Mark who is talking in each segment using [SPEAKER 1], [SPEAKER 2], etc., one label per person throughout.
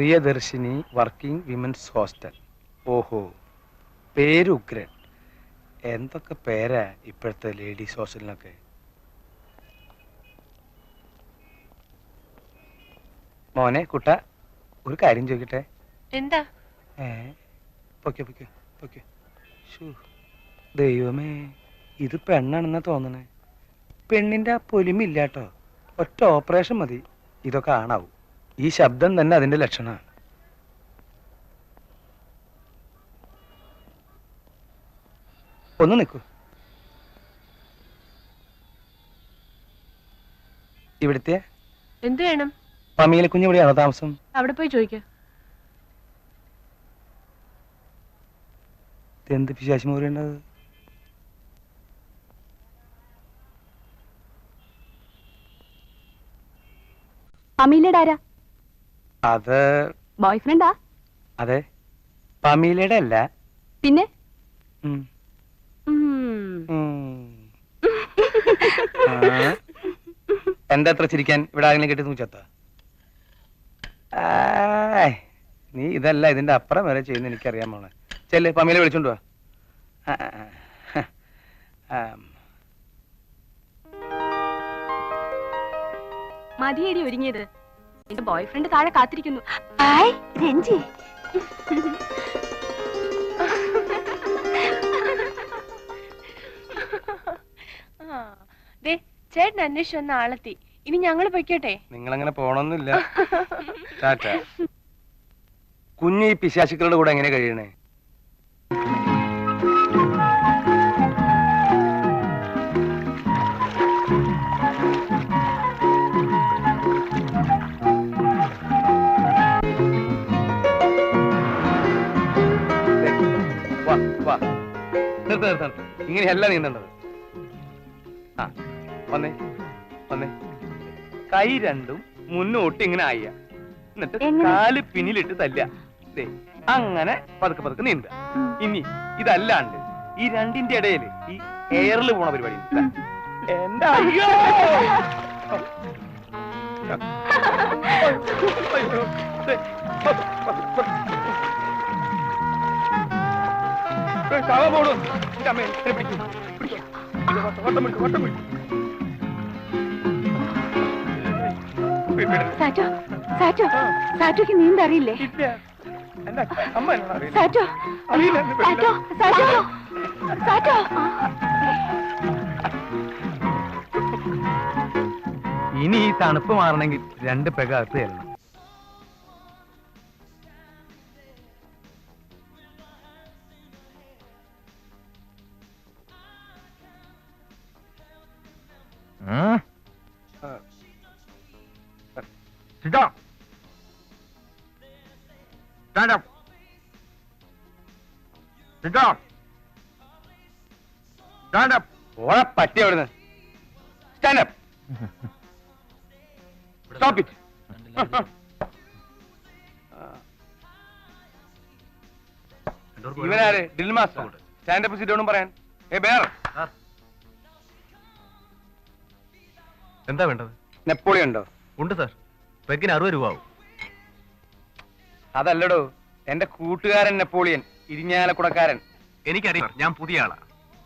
[SPEAKER 1] Priyadarshini working women's hostel. ഓഹോ പേരുഗ്രൻ എന്തൊക്കെ പേരാ ഇപ്പോഴത്തെ ലേഡീസ് ഹോസ്റ്റലിനൊക്കെ? മോനെ കുട്ട ഒരു കാര്യം ചോദിക്കട്ടെ?
[SPEAKER 2] എന്താ?
[SPEAKER 1] ഏ പൊക്കെ പൊക്കെ പൊക്കെ ദൈവമേ ഇത് പെണ്ണാണെന്നാ തോന്നണേ. പെണ്ണിന്റെ ആ പൊലിമില്ലാട്ടോ. ഒറ്റ ഓപ്പറേഷൻ മതി. ഇതൊക്കെ ആണാവും. ഈ ശബ്ദം തന്നെ അതിന്റെ ലക്ഷണമാണ്. ഒന്ന് നിൽക്കൂ. ഇവിടുത്തെ
[SPEAKER 2] എന്ത് വേണം?
[SPEAKER 1] പമീല കുഞ്ഞ് ഇവിടെയാണോ താമസം?
[SPEAKER 2] അവിടെ പോയി ചോദിക്കാം.
[SPEAKER 1] എന്ത് പിശാശി പറയേണ്ടത്
[SPEAKER 3] അമീലടാരാ ആരാ
[SPEAKER 1] അത്
[SPEAKER 3] ബോയ്ഫ്രണ്ടാ
[SPEAKER 1] അതെ പമീലയുടെ അല്ല
[SPEAKER 3] പിന്നെ
[SPEAKER 1] ഉം.
[SPEAKER 3] ഉം.
[SPEAKER 1] ഉം. ആ. എന്താ അത്ര ചിരിക്കാൻ ഇവിടെ ആരെങ്കിലും കെട്ടി നോക്കത്ത നീ ഇതല്ല ഇതിന്റെ അപ്പുറം വരെ ചെയ്യുന്ന എനിക്കറിയാൻ മോളെ ചെല്ല് പമീല വിളിച്ചോണ്ട് വാ ആ, ആ, ആ. ആം.
[SPEAKER 3] മതിയടി ഒരുങ്ങിയത് എന്റെ ബോയ് ഫ്രണ്ട് താഴെ കാത്തിരിക്കുന്നു. ഹായ് രഞ്ജി.
[SPEAKER 2] ദേ ചേട്ടൻ അന്വേഷിച്ചു വന്ന ആളെത്തി. ഇനി ഞങ്ങൾ പൊയ്ക്കോട്ടെ?
[SPEAKER 1] നിങ്ങൾ അങ്ങനെ പോണൊന്നുമില്ല. ടാറ്റ. കുഞ്ഞ് ഈ പിശാശുക്കളുടെ കൂടെ എങ്ങനെ കഴിയണേ? നിർത്ത് നിർത്ത് നിർത്ത്. ഇങ്ങനെയല്ല നീന്തേണ്ടത്. ആ വന്നേ വന്നേ. കൈ രണ്ടും മുന്നോട്ട് ഇങ്ങനെ ആയ. എന്നിട്ട് കാൽ പിന്നിലിട്ട് തല്ല അങ്ങനെ പതുക്കെ പതുക്കെ നീന്ത ഇനി ഇതല്ലാണ്ട് ഈ രണ്ടിന്റെ ഇടയിൽ ഈ എയറിൽ പോണ പരിപാടി എന്താ? അയ്യോ! അയ്യോ.
[SPEAKER 3] സാറ്റോ സാറ്റോ സാറ്റോക്ക് നീന്ത അറിയില്ലേ?
[SPEAKER 1] ഇല്ല. എന്റെ അമ്മ എന്നോട് അറിയില്ല.
[SPEAKER 3] സാറ്റോ
[SPEAKER 1] അറിയില്ല, എന്നെ
[SPEAKER 3] സാറ്റോ
[SPEAKER 1] പെണ്ണിനെ.
[SPEAKER 3] സാറ്റോ സാറ്റോ.
[SPEAKER 1] ഇനി ഈ തണുപ്പ് മാറണമെങ്കിൽ രണ്ട് പെഗ അകത്ത് തരണം
[SPEAKER 4] Sit down. Stand up.
[SPEAKER 1] ഓളെ പറ്റി അവിടുന്ന്. സ്റ്റാൻഡ് അപ്പ് സ്റ്റോപ്പ് ഇറ്റ് ഇവനാര്? ഡിൽമാസ് മാസ്റ്റർ സ്റ്റാൻഡ് അപ്പ് സിറ്റ് പറയാൻ. ഏ ബേർ
[SPEAKER 4] എന്താ വേണ്ടത്?
[SPEAKER 1] നെപ്പോളിയൻ ഉണ്ടോ?
[SPEAKER 4] ഉണ്ട് സാർ പെഗിന് അറുപത് രൂപ ആവും.
[SPEAKER 1] അതല്ലടോ. എന്റെ കൂട്ടുകാരൻ നെപ്പോളിയൻ ഇരിഞ്ഞാലക്കുടക്കാരൻ.
[SPEAKER 4] എനിക്കറിയാം ഞാൻ പുതിയ ആളാ.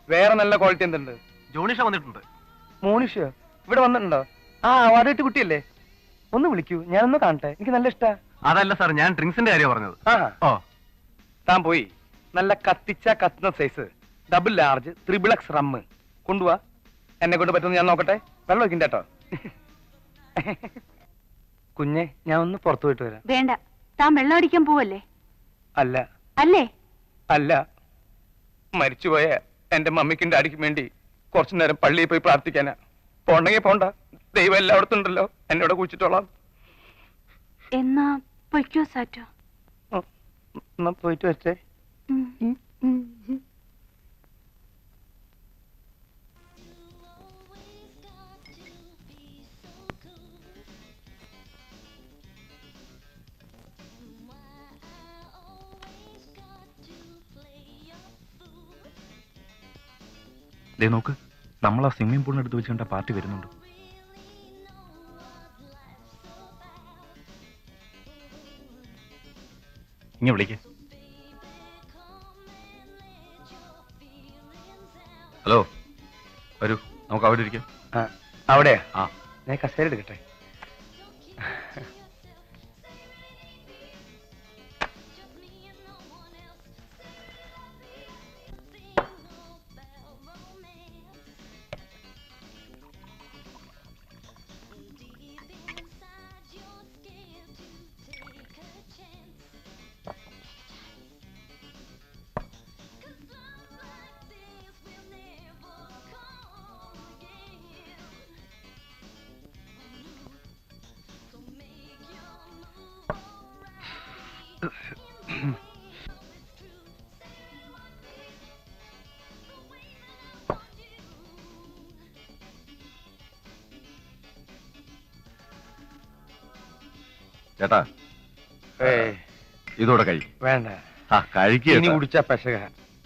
[SPEAKER 1] വേറെ നല്ല ക്വാളിറ്റി എന്തുണ്ട്?
[SPEAKER 4] ജോണിഷ വന്നിട്ടുണ്ട്.
[SPEAKER 1] മോണിഷ? ഇവിടെ വന്നിട്ടുണ്ടോ? ആ വാടിയിട്ട് കുട്ടിയല്ലേ? ഒന്ന് വിളിക്കൂ ഞാൻ ഒന്ന് കാണട്ടെ. എനിക്ക് നല്ല ഇഷ്ടാ.
[SPEAKER 4] അതല്ല സാർ ഞാൻ ഡ്രിങ്ക്സിന്റെ കാര്യം പറഞ്ഞത്.
[SPEAKER 1] ആ
[SPEAKER 4] ഓ.
[SPEAKER 1] താൻ പോയി. നല്ല കത്തിച്ച കത്തുന്ന size double large triple X rum കൊണ്ടുപോവാ എന്നെ കൊണ്ട് പറ്റുന്ന ഞാൻ നോക്കട്ടെ. വെള്ളം ഒഴിക്കണ്ട കേട്ടോ. കുഞ്ഞെ ഞാൻ ഒന്ന് പുറത്തു പോയിട്ട് വരാം.
[SPEAKER 3] വേണ്ട. താൻ വെള്ളം അടിക്കാൻ പോവല്ലേ?
[SPEAKER 1] അല്ല.
[SPEAKER 3] അല്ലേ?
[SPEAKER 1] അല്ല. മരിച്ചുപോയ എന്റെ മമ്മിക്കും ഡാഡിക്കും വേണ്ടി കുറച്ചു നേരം പള്ളിയിൽ പോയി പ്രാർത്ഥിക്കാനാ. പോണ്ടെങ്കിൽ പോണ്ട. ദൈവം എല്ലായിടത്തും ഉണ്ടല്ലോ. എന്നോട് കുഴിച്ചിട്ടോളാം.
[SPEAKER 3] എന്നാ പൊയ്ക്കോ സാറ്റോ.
[SPEAKER 1] പോയിട്ട് വെച്ചേ
[SPEAKER 5] ദേ നോക്ക് നമ്മൾ ആ സ്വിമ്മിംഗ് പൂളിനടുത്ത് വെച്ച് കണ്ട പാർട്ടി വരുന്നുണ്ട്. ഇങ്ങ വിളിക്ക്. ഹലോ വരൂ നമുക്ക് അവിടെ ഇരിക്കാം.
[SPEAKER 1] ആ, അവിടെയാ?
[SPEAKER 5] ആ.
[SPEAKER 1] ഞാൻ കസേര എടുക്കട്ടെ
[SPEAKER 6] ചേട്ടാ
[SPEAKER 1] ഏയ്.
[SPEAKER 6] ഇതോടെ കഴി.
[SPEAKER 1] വേണ്ട.
[SPEAKER 6] ആ
[SPEAKER 1] ഇനി
[SPEAKER 6] കഴിക്കുക
[SPEAKER 1] കുടിച്ച പെശക.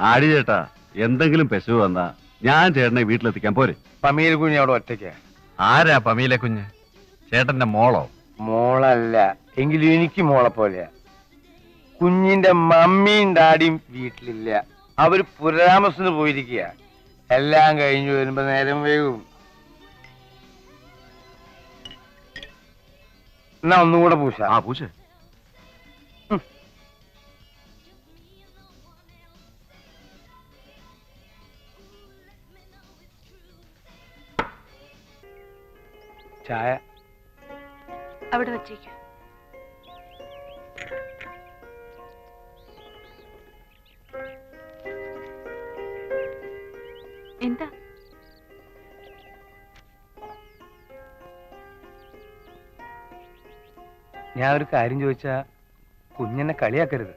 [SPEAKER 6] ആടി ചേട്ടാ എന്തെങ്കിലും പെശു വന്നാ ഞാൻ ചേട്ടനെ വീട്ടിലെത്തിക്കാൻ പോരെ.
[SPEAKER 1] പമീൽ കുഞ്ഞി അവിടെ ഒറ്റയ്ക്കാ?
[SPEAKER 5] ആരാ പമീലെ കുഞ്ഞ്? ചേട്ടന്റെ മോളോ?
[SPEAKER 1] മോളല്ല. എങ്കിലും എനിക്ക് മോളെ പോലെയാ. കുഞ്ഞിന്റെ മമ്മിയും ഡാഡിയും വീട്ടിലില്ല. അവർ പുരാമസിന് പോയിരിക്കുക എല്ലാം കഴിഞ്ഞു വരുമ്പോ നേരം വേഗം എന്നാ ഒന്നുകൂടെ പൂശ.
[SPEAKER 6] ആ പൂശ.
[SPEAKER 1] ചായ.
[SPEAKER 3] അവിടെ വച്ചേക്ക്.
[SPEAKER 1] ഞാൻ ഒരു കാര്യം ചോദിച്ചാ കുഞ്ഞെന്നെ കളിയാക്കരുത്.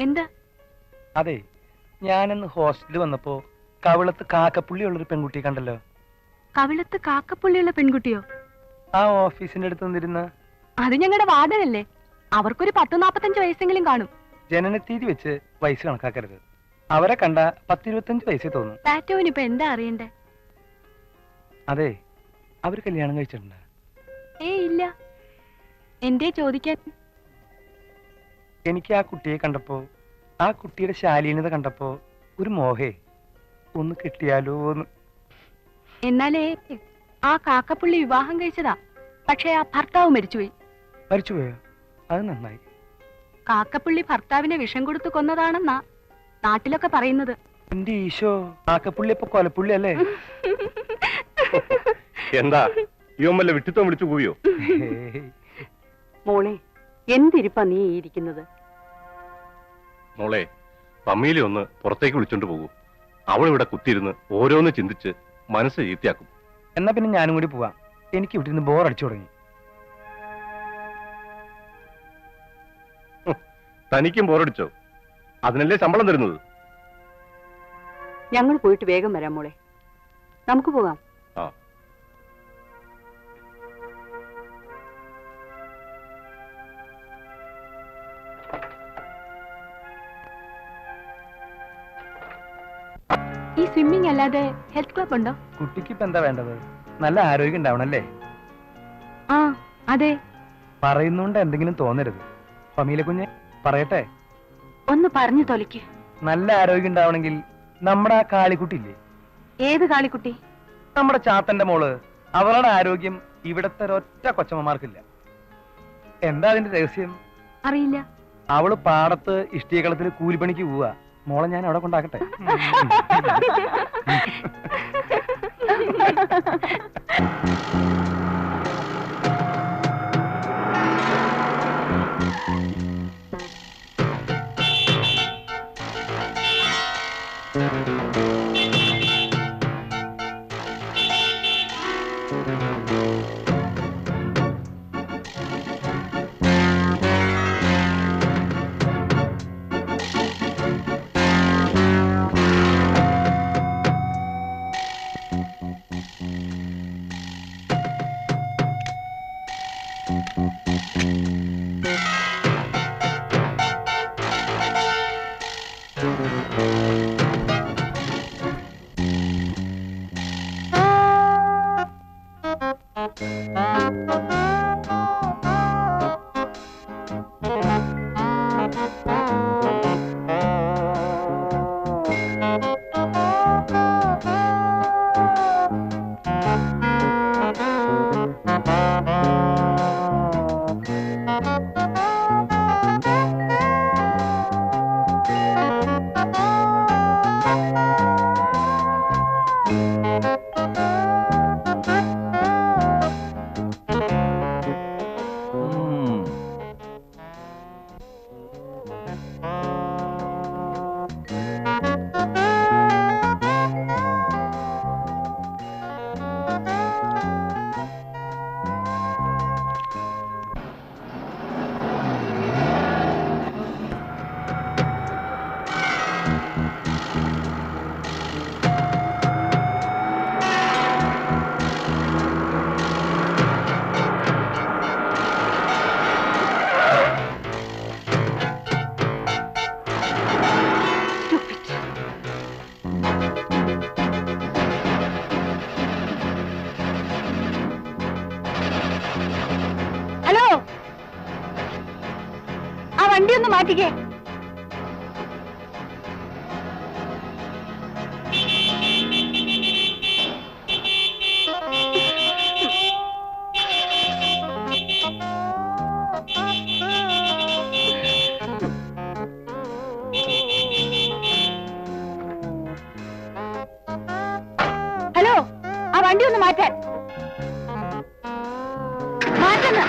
[SPEAKER 3] എന്താ?
[SPEAKER 1] അതെ ഞാനന്ന് ഹോസ്റ്റലിൽ വന്നപ്പോ കവിളത്ത് കാക്കപ്പുള്ളി ഉള്ളൊരു പെൺകുട്ടിയെ കണ്ടല്ലോ.
[SPEAKER 3] കവിളത്ത് കാക്കപ്പുള്ളിയുള്ള പെൺകുട്ടിയോ?
[SPEAKER 1] ആ ഓഫീസിന്റെ അടുത്ത് നിന്നിരുന്ന
[SPEAKER 3] അത് ഞങ്ങളുടെ വാർഡനല്ലേ? അവർക്കൊരു പത്ത് നാപ്പത്തഞ്ച് വയസ്സെങ്കിലും കാണും.
[SPEAKER 1] ജനനത്തീയതി വെച്ച് വയസ്സ് കണക്കാക്കരുത്. അവരെ കണ്ട പത്തിരുപത്തഞ്ച് വയസ്സേ തോന്നും.
[SPEAKER 3] ഇപ്പൊ എന്താ അറിയണ്ടേ?
[SPEAKER 1] അതെ അവർ കല്യാണം കഴിച്ചിട്ടുണ്ട്?
[SPEAKER 3] ഏ ഇല്ല. എന്തേ ചോദിക്കാൻ?
[SPEAKER 1] എനിക്ക് ആ കുട്ടിയെ കണ്ടപ്പോ ആ കുട്ടിയുടെ ശാലീനത കണ്ടപ്പോ ഒരു മോഹേ ഒന്ന് കിട്ടിയാലോ എന്ന്
[SPEAKER 3] എന്നാലേ ആ കാക്കപ്പുള്ളി വിവാഹം കഴിച്ചതാ. പക്ഷെ ആ ഭർത്താവ് മരിച്ചുപോയി.
[SPEAKER 1] മരിച്ചുപോയോ? അത് നന്നായി.
[SPEAKER 3] കാക്കപ്പുള്ളി ഭർത്താവിനെ വിഷം കൊടുത്തു കൊന്നതാണെന്നാ നാട്ടിലൊക്കെ പറയുന്നത്.
[SPEAKER 1] എന്റെ ഈശോ കാക്കപ്പുള്ളി ഇപ്പൊ കൊലപ്പുള്ളി അല്ലേ?
[SPEAKER 6] എന്താ? ഇവൻ വല്ല വിട്ടിത്തം വിളിച്ചു പോയോ.
[SPEAKER 7] മോളെ എന്തിരിപ്പാ നീ ഇരിക്കുന്നത്?
[SPEAKER 6] മോളെ പമ്മിയിലെ ഒന്ന് പുറത്തേക്ക് വിളിച്ചോണ്ട് പോകൂ. അവൾ ഇവിടെ കുത്തിയിരുന്ന് ഓരോന്ന് ചിന്തിച്ച് മനസ്സ് ചീത്തയാക്കും
[SPEAKER 1] എന്നാ പിന്നെ ഞാനും കൂടി പോവാം. എനിക്ക് ഇവിടെ നിന്ന് ബോറടിച്ചു തുടങ്ങി.
[SPEAKER 6] തനിക്കും ബോറടിച്ചോ അതിനല്ലേ ശമ്പളം തരുന്നത്?
[SPEAKER 7] ഞങ്ങൾ പോയിട്ട് വേഗം വരാം മോളെ. നമുക്ക് പോകാം.
[SPEAKER 6] ആ.
[SPEAKER 3] ഈ സ്വിമ്മിംഗ് അല്ലാതെ ഹെൽത്ത് ക്ലബ് ഉണ്ടോ?
[SPEAKER 1] കുട്ടിക്ക് ഇപ്പൊ എന്താ വേണ്ടത്? നല്ല ആരോഗ്യം ഉണ്ടാവണല്ലേ?
[SPEAKER 3] ആ അതെ.
[SPEAKER 1] പറയുന്നോണ്ട് എന്തെങ്കിലും തോന്നരുത്. പമീല കുഞ്ഞെ പറയട്ടെ?
[SPEAKER 3] ഒന്ന് പറഞ്ഞു തൊലിക്ക്.
[SPEAKER 1] നല്ല ആരോഗ്യം ഉണ്ടാവണമെങ്കിൽ നമ്മുടെ ആ കാളിക്കുട്ടി ഇല്ലേ?
[SPEAKER 3] ഏത് കാളിക്കുട്ടി?
[SPEAKER 1] നമ്മുടെ ചാത്തന്റെ മോൾ. അവളുടെ ആരോഗ്യം ഇവിടത്തെ ഒരൊറ്റ കൊച്ചമ്മമാർക്കില്ല. എന്താ അതിന്റെ രഹസ്യം?
[SPEAKER 3] അറിയില്ല.
[SPEAKER 1] അവൾ പാടത്ത് ഇഷ്ടികളത്തിൽ കൂലിപ്പണിക്ക് പോവാ. മോളെ ഞാൻ അവിടെ കൊണ്ടാക്കട്ടെ
[SPEAKER 3] Thank you. വണ്ടി ഒന്ന് മാറ്റാൻ മാറ്റുന്ന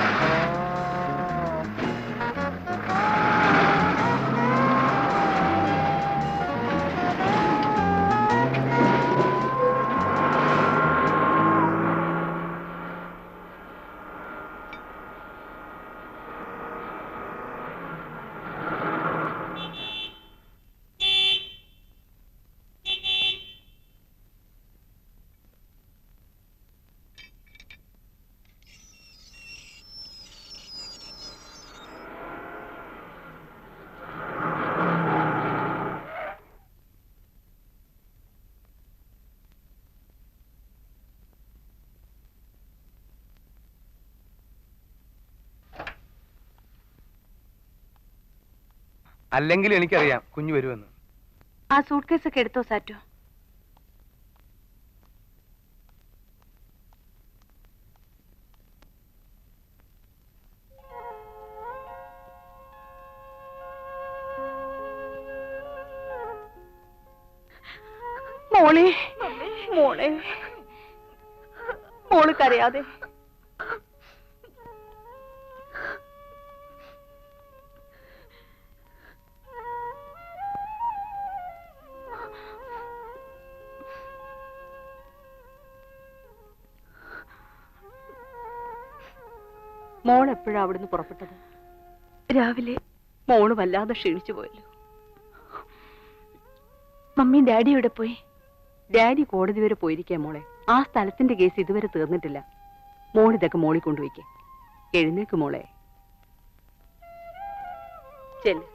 [SPEAKER 1] അല്ലെങ്കിൽ എനിക്കറിയാം കുഞ്ഞു വരുമെന്ന്.
[SPEAKER 3] ആ സൂട്ട് കേസ് ഒക്കെ എടുത്തോ സാറ്റു. മോളെ. മോളെ. മോൾ കരയാതെ.
[SPEAKER 7] മോൾ എപ്പോഴാ അവിടുന്ന് പുറപ്പെട്ടത്?
[SPEAKER 3] രാവിലെ
[SPEAKER 7] മോൾ വല്ലാതെ ക്ഷീണിച്ചു പോയല്ലോ.
[SPEAKER 3] മമ്മി ഡാഡി ഇവിടെ പോയി?
[SPEAKER 7] ഡാഡി കോടതി വരെ പോയിരിക്കാം മോളെ. ആ സ്ഥലത്തിന്റെ കേസ് ഇതുവരെ തീർന്നിട്ടില്ല. മോൾ ഇതൊക്കെ മോളി കൊണ്ടുപോയിക്കേ. എഴുന്നേക്ക് മോളെ. ചെല്ല്.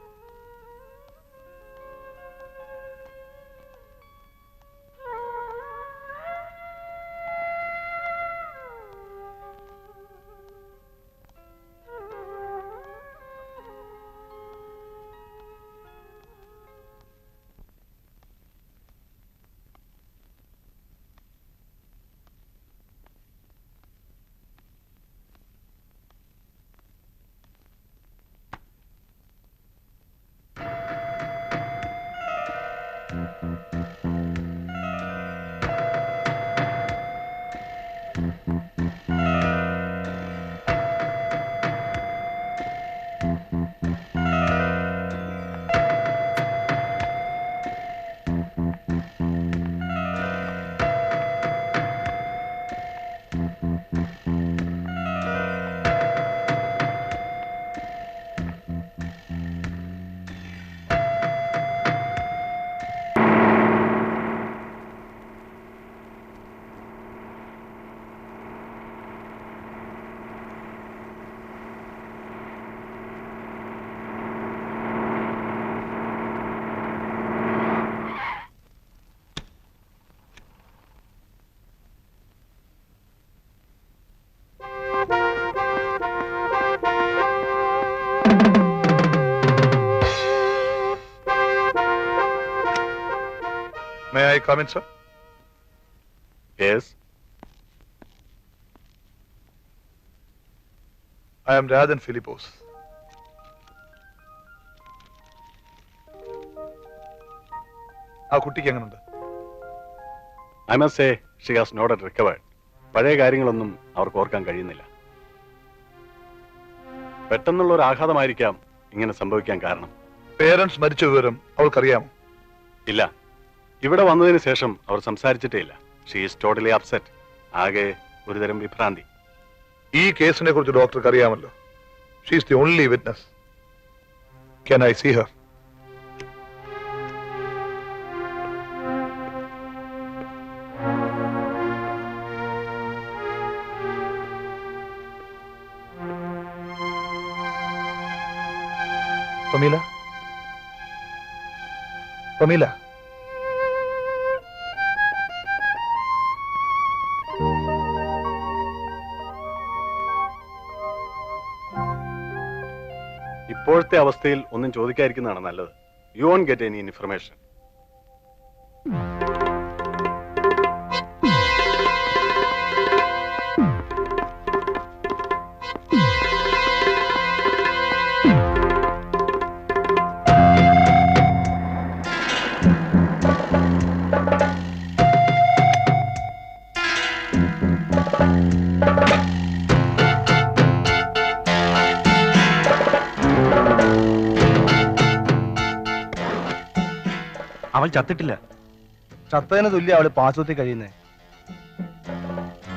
[SPEAKER 8] Come in, sir?
[SPEAKER 6] Yes
[SPEAKER 8] I am Radhan Philippos. ആ കുട്ടിക്ക് എങ്ങനുണ്ട്?
[SPEAKER 6] I must say she has not recovered പഴയ കാര്യങ്ങളൊന്നും അവർക്ക് ഓർക്കാൻ കഴിയുന്നില്ല. പെട്ടെന്നുള്ള ഒരു ആഘാതമായിരിക്കാം ഇങ്ങനെ സംഭവിക്കാൻ കാരണം.
[SPEAKER 8] പേരൻസ് മരിച്ച വിവരം അവൾക്കറിയാമോ?
[SPEAKER 6] ഇല്ല. ഇവിടെ വന്നതിന് ശേഷം അവർ സംസാരിച്ചിട്ടേ ഇല്ല. ഷീ ഈസ് ടോട്ടലി അപ്സെറ്റ് ആകെ ഒരുതരം വിഭ്രാന്തി.
[SPEAKER 8] ഈ കേസിനെ കുറിച്ച് ഡോക്ടർക്ക് അറിയാമല്ലോ. She's the only witness can I see her Pamela Pamela
[SPEAKER 6] ഇപ്പോഴത്തെ അവസ്ഥയിൽ ഒന്നും ചോദിക്കാതിരിക്കുന്നതാണ് നല്ലത്. You won't get any information
[SPEAKER 5] അവൾ ചത്തിട്ടില്ല.
[SPEAKER 1] ചത്തതിന് തുല്യ അവൾ പാശുപത്രി കഴിയുന്നേ.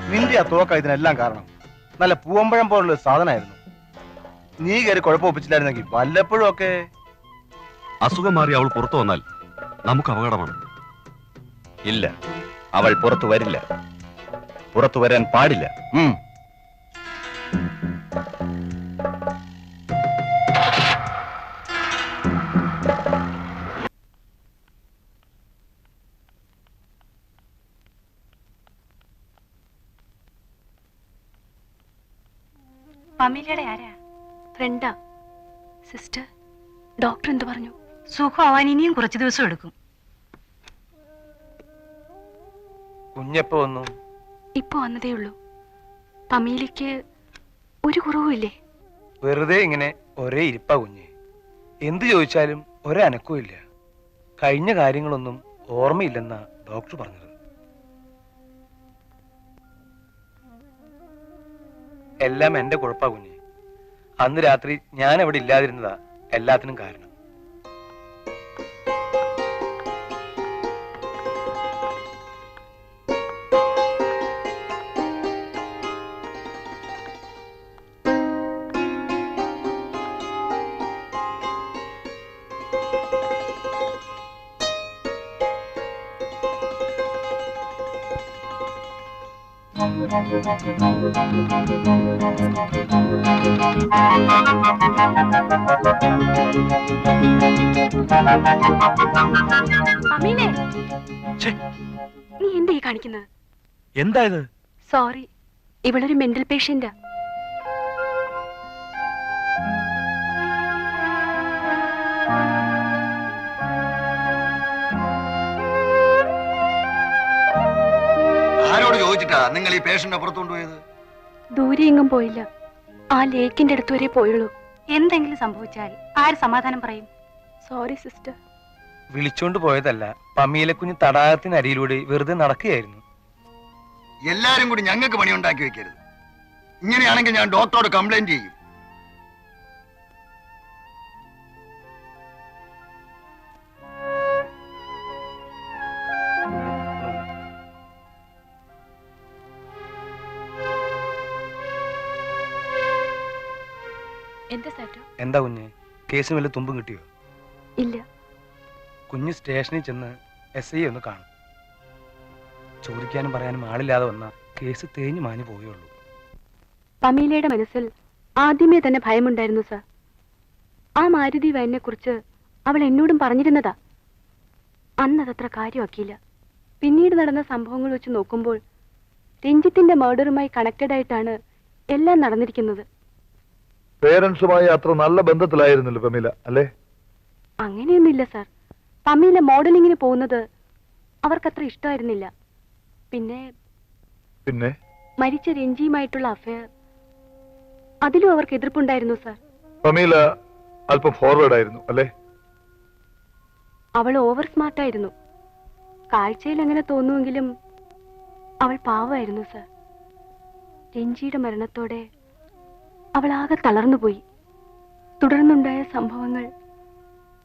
[SPEAKER 1] നിന്റെ ആ തോക്ക ഇതിനെല്ലാം കാരണം നല്ല പൂവമ്പഴം പോലുള്ള ഒരു സാധനമായിരുന്നു. നീ കയറി കുഴപ്പമൊപ്പിച്ചില്ലായിരുന്നെങ്കിൽ വല്ലപ്പോഴും ഒക്കെ.
[SPEAKER 9] അസുഖം മാറി അവൾ പുറത്തു വന്നാൽ നമുക്ക് അപകടമാണ്.
[SPEAKER 10] ഇല്ല. അവൾ പുറത്തു വരില്ല. പുറത്തു വരാൻ പാടില്ല. ഉം.
[SPEAKER 3] പമീലയുടെ ആരാ? ഫ്രണ്ടാ. സിസ്റ്റർ ഡോക്ടർ എന്ത് പറഞ്ഞു? സുഖമാവാൻ ഇനിയും കുറച്ച് ദിവസം എടുക്കും.
[SPEAKER 1] കുഞ്ഞെപ്പോ വന്നു?
[SPEAKER 3] ഇപ്പൊ വന്നതേ ഉള്ളൂ. പമീലിക്ക് ഒരു കുറവുമില്ലേ?
[SPEAKER 1] വെറുതെ ഇങ്ങനെ ഒരേ ഇരിപ്പാ കുഞ്ഞ്. എന്ത് ചോദിച്ചാലും ഒരനക്കവും ഇല്ല കഴിഞ്ഞ കാര്യങ്ങളൊന്നും ഓർമ്മയില്ലെന്നാ ഡോക്ടർ പറഞ്ഞത്. എല്ലാം എന്റെ കുഴപ്പാ കുഞ്ഞ്. അന്ന് രാത്രി ഞാൻ അവിടെ ഇല്ലാതിരുന്നതാ എല്ലാത്തിനും കാരണം.
[SPEAKER 5] ഛെ.
[SPEAKER 3] നീ കാണിക്കുന്നത്?
[SPEAKER 5] എന്താ ഇത്?
[SPEAKER 3] സോറി ഇവളൊരു മെന്റൽ പേഷ്യന്റാ
[SPEAKER 10] നിങ്ങൾ ഈ പേഷ്യന്റിനെ പുറത്തു കൊണ്ടുപോയത്
[SPEAKER 3] ദൂരെ എങ്ങും പോയില്ല. ആ ലേക്കിന്റെ അടുത്ത് വരെ പോയുള്ളൂ. എന്തെങ്കിലും സംഭവിച്ചാൽ ആര് സമാധാനം പറയും? സോറി സിസ്റ്റർ
[SPEAKER 1] വിളിച്ചോണ്ട് പോയതല്ല. പമ്മീലക്കുഞ്ഞ് തടാകത്തിനരിയിലൂടെ വെറുതെ നടക്കുകയായിരുന്നു.
[SPEAKER 10] എല്ലാരും കൂടി ഞങ്ങൾക്ക് പണി ഉണ്ടാക്കി വെക്കരുത്. ഇങ്ങനെയാണെങ്കിൽ ഞാൻ ഡോക്ടറോട് കംപ്ലൈന്റ് ചെയ്യും.
[SPEAKER 3] എന്താ
[SPEAKER 1] കുഞ്ഞ്? കേസ് വല്ല തുമ്പും കിട്ടിയോ?
[SPEAKER 3] ഇല്ല.
[SPEAKER 1] കുഞ്ഞ് സ്റ്റേഷനിൽ ചെന്ന് എസ് ഐ ഒന്ന് കാണും. ചോദിക്കാനും പറയാനും ആളില്ലാതെ വന്ന കേസ് തേഞ്ഞു മാഞ്ഞു പോയുള്ളൂ
[SPEAKER 3] പമീലയുടെ മനസ്സിൽ ആദ്യമേ തന്നെ ഭയമുണ്ടായിരുന്നു സർ. ആ മാരുതി വാനിനെ കുറിച്ച് അവൾ എന്നോടും പറഞ്ഞിരുന്നതാ. അന്നതത്ര കാര്യമാക്കിയില്ല. പിന്നീട് നടന്ന സംഭവങ്ങൾ വെച്ച് നോക്കുമ്പോൾ രഞ്ജിത്തിന്റെ മർഡറുമായി കണക്റ്റഡ് ആയിട്ടാണ് എല്ലാം നടന്നിരിക്കുന്നത്.
[SPEAKER 8] പേരൻസുമായി അത്ര നല്ല ബന്ധത്തിലായിരുന്നല്ലോ പമീല അല്ലേ?
[SPEAKER 3] അങ്ങനെയൊന്നുമില്ല സാർ. പമീല മോഡലിങ്ങിന് പോകുന്നത് അവർക്കത്ര ഇഷ്ടമായിരുന്നില്ല. പിന്നെ
[SPEAKER 8] പിന്നെ?
[SPEAKER 3] മരിച്ച രഞ്ജിയുമായിട്ടുള്ള അഫയർ അതിലും അവർക്ക് എതിർപ്പുണ്ടായിരുന്നു സാർ.
[SPEAKER 8] പമീല അല്പം ഫോർവേഡ് ആയിരുന്നു അല്ലേ?
[SPEAKER 3] അവൾ ഓവർ സ്മാർട്ട് ആയിരുന്നു. കാഴ്ചയിൽ അങ്ങനെ തോന്നുമെങ്കിലും അവൾ പാവമായിരുന്നു സാർ. രഞ്ജിയുടെ മരണത്തോടെ അവൾ ആകെ തളർന്നുപോയി തുടർന്നുണ്ടായ സംഭവങ്ങൾ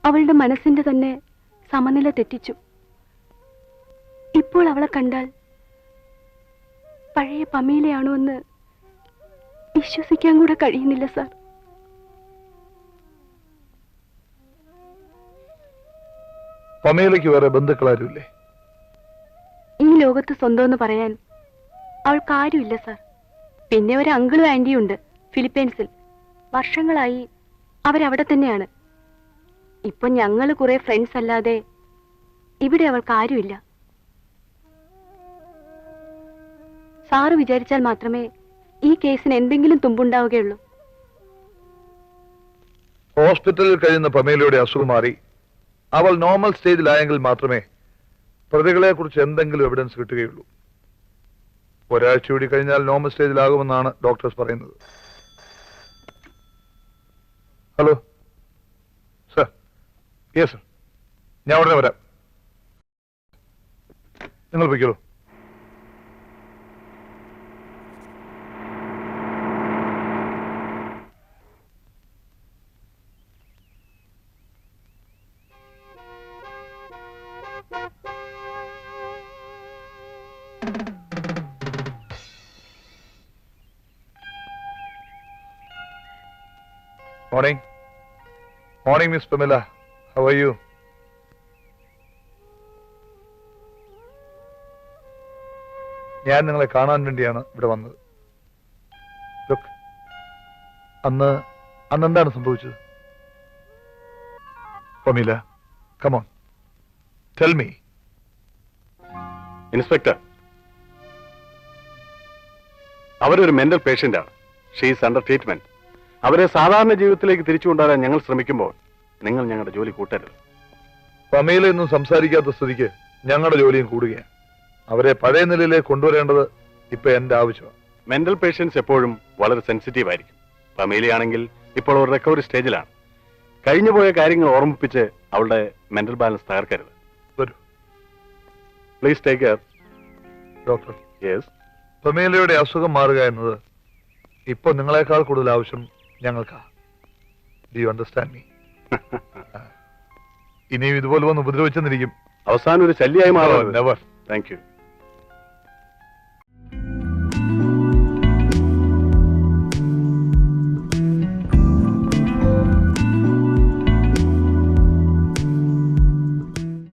[SPEAKER 3] അവളുടെ മനസ്സിന്റെ തന്നെ സമനില തെറ്റിച്ചു. ഇപ്പോൾ അവളെ കണ്ടാൽ പഴയ പമീലയാണോ എന്ന് വിശ്വസിക്കാൻ കൂടെ കഴിയുന്നില്ല സാർ.
[SPEAKER 8] പമേലയ്ക്ക് വേറെ ബന്ധുക്കളാരുമില്ലേ?
[SPEAKER 3] ഈ ലോകത്ത് സ്വന്തമെന്ന് പറയാൻ അവൾക്ക് ആരുമില്ല സാർ. പിന്നെ ഒരു അങ്കിളും ആന്റിയും ഉണ്ട്. ഫിലിപ്പീൻസിൽ. വർഷങ്ങളായി അവരവിടെ തന്നെയാണ്. ഇപ്പൊ ഞങ്ങൾ കുറെ ഫ്രണ്ട്സ് അല്ലാതെ ഇവിടെ അവൾക്ക് ആരുമില്ല. സാറ് വിചാരിച്ചാൽ മാത്രമേ ഈ കേസിന് എന്തെങ്കിലും തുമ്പുണ്ടാവുകയുള്ളൂ.
[SPEAKER 8] ഹോസ്പിറ്റലിൽ കഴിയുന്ന പമേലയുടെ അസുഖം മാറി. അവൾ നോർമൽ സ്റ്റേജിലായെങ്കിൽ മാത്രമേ പ്രതികളെ കുറിച്ച് എന്തെങ്കിലും എവിഡൻസ് കിട്ടുകയുള്ളൂ. ഒരാഴ്ച കൂടി കഴിഞ്ഞാൽ നോർമൽ സ്റ്റേജിലാകുമെന്നാണ് ഡോക്ടേഴ്സ് പറയുന്നത്. ഹലോ. സർ. Yes sir. ഞാൻ ഉടനെ വരാം. നിങ്ങൾ പോയിക്കോളൂ. Morning morning miss Pamela how are you ഞാൻ നിങ്ങളെ കാണാൻ വേണ്ടിയാണ് ഇവിടെ വന്നത്. ലുക്ക് അന്ന് അന്ന് എന്താണ് സംഭവിച്ചത് Pamela come on tell me
[SPEAKER 6] inspector അവരൊരു മെന്റൽ പേഷ്യന്റാണ് ഷീസ് അണ്ടർ ട്രീറ്റ്മെന്റ് അവരെ സാധാരണ ജീവിതത്തിലേക്ക് തിരിച്ചു കൊണ്ടുവരാൻ ഞങ്ങൾ ശ്രമിക്കുമ്പോൾ നിങ്ങൾ ഞങ്ങളുടെ ജോലി കൂട്ടരുത്.
[SPEAKER 8] പമയില ഒന്നും സംസാരിക്കാത്ത സ്ഥിതിക്ക് ഞങ്ങളുടെ ജോലിയും കൂടുകയാണ്. അവരെ പഴയ നിലയിലേക്ക് കൊണ്ടുവരേണ്ടത് ഇപ്പൊ എന്റെ ആവശ്യമാണ്.
[SPEAKER 6] മെന്റൽ പേഷ്യൻസ് എപ്പോഴും വളരെ സെൻസിറ്റീവ് ആയിരിക്കും. ഫമീലിയാണെങ്കിൽ ഇപ്പോൾ ഒരു റിക്കവറി സ്റ്റേജിലാണ് കഴിഞ്ഞു പോയ കാര്യങ്ങൾ ഓർമ്മിപ്പിച്ച് അവളുടെ മെന്റൽ ബാലൻസ് തകർക്കരുത്.
[SPEAKER 8] വരൂ.
[SPEAKER 6] Please take care
[SPEAKER 8] doctor.
[SPEAKER 6] Yes
[SPEAKER 8] പമേലയുടെ അസുഖം മാറുക എന്നത് ഇപ്പൊ നിങ്ങളെക്കാൾ കൂടുതൽ ആവശ്യം ഞങ്ങൾക്കാ. ഡു യു അണ്ടർസ്റ്റാൻഡ് മീ ഇനിയും ഇതുപോലെ വന്ന് ഉപദ്രവിച്ചെന്നിരിക്കും.
[SPEAKER 6] അവസാനം ഒരു ശല്യമായി മാറും
[SPEAKER 8] നെവർ
[SPEAKER 6] താങ്ക് യു